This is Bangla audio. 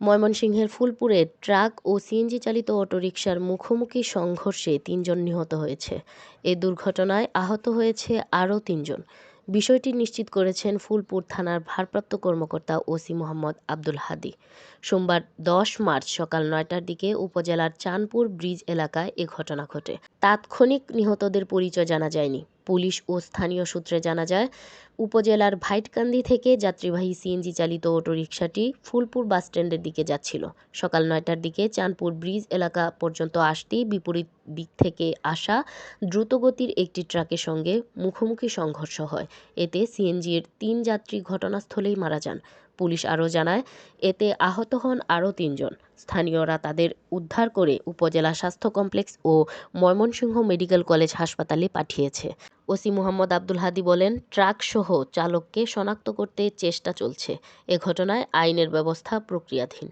ময়মনসিংহের ফুলপুরে ট্রাক ও সিএনজি চালিত অটোরিকশার মুখোমুখি সংঘর্ষে তিনজন নিহত হয়েছে। এ দুর্ঘটনায় আহত হয়েছে আরও তিনজন। বিষয়টি নিশ্চিত করেছেন ফুলপুর থানার ভারপ্রাপ্ত কর্মকর্তা ওসি মোহাম্মদ আব্দুল হাদি। সোমবার দশ মার্চ সকাল নয়টার দিকে উপজেলার চাঁদপুর ব্রিজ এলাকায় এ ঘটনা ঘটে। তাৎক্ষণিক নিহতদের পরিচয় জানা যায়নি। পুলিশ ও স্থানীয় সূত্রে জানা যায়, উপজেলার ভাইটকান্দি থেকে যাত্রীবাহী সিএনজি চালিত অটোরিকশাটি ফুলপুর বাসস্ট্যান্ডের দিকে যাচ্ছিল। সকাল নয়টার দিকে চাঁদপুর ব্রিজ এলাকা পর্যন্ত আসতেই বিপরীত দিক থেকে আসা দ্রুতগতির একটি ট্রাকের সঙ্গে মুখোমুখি সংঘর্ষ হয়। এতে সিএনজির তিন যাত্রী ঘটনাস্থলেই মারা যান। পুলিশ আরও জানায়, এতে আহত হন আরও তিনজন। স্থানীয়রা তাদের উদ্ধার করে উপজেলা স্বাস্থ্য কমপ্লেক্স ও ময়মনসিংহ মেডিকেল কলেজ হাসপাতালে পাঠিয়েছে। ওসি মোহাম্মদ আব্দুল হাদি বলেন, ট্রাকসহ চালককে শনাক্ত করতে চেষ্টা চলছে। এ ঘটনায় আইনের ব্যবস্থা প্রক্রিয়াধীন।